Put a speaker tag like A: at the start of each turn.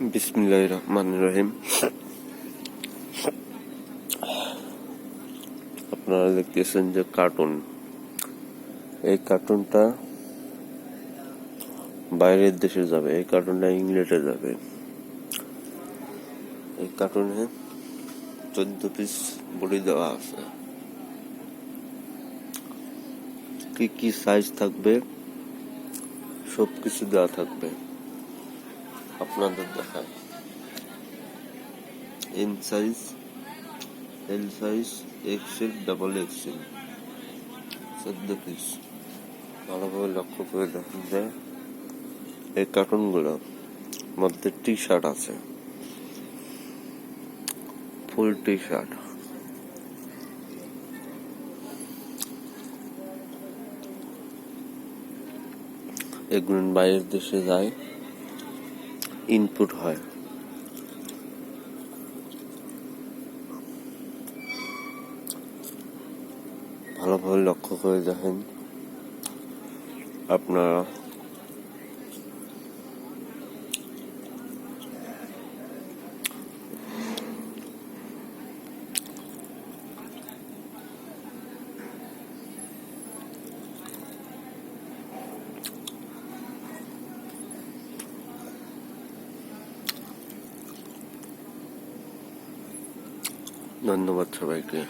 A: বিসমিল্লাহ রহমান রহিম। আপনারা দেখতেছেন যে কার্টুন এই কার্টুনটা বাইরের দেশে যাবে, এই কার্টুনটা ইংল্যান্ডে যাবে। এই কার্টুনে চোদ্দ পিস বডি দেওয়া আছে। কি কি সাইজ থাকবে সব কিছু দেওয়া থাকবে। আপনাদের দেখায়। M size L size XL double XL চোদ্দ পিস ভালোভাবে লক্ষ্য করে দেখেন যে এই কার্টুনগুলো মধ্যে টি শার্ট আছে। ফুল টি শার্ট এগুলো বাইরের দেশে যায়। ইনপুট হয়। ভালোভাবে লক্ষ্য করে দেখেন। আপনারা ধন্যবাদ সবাইকে।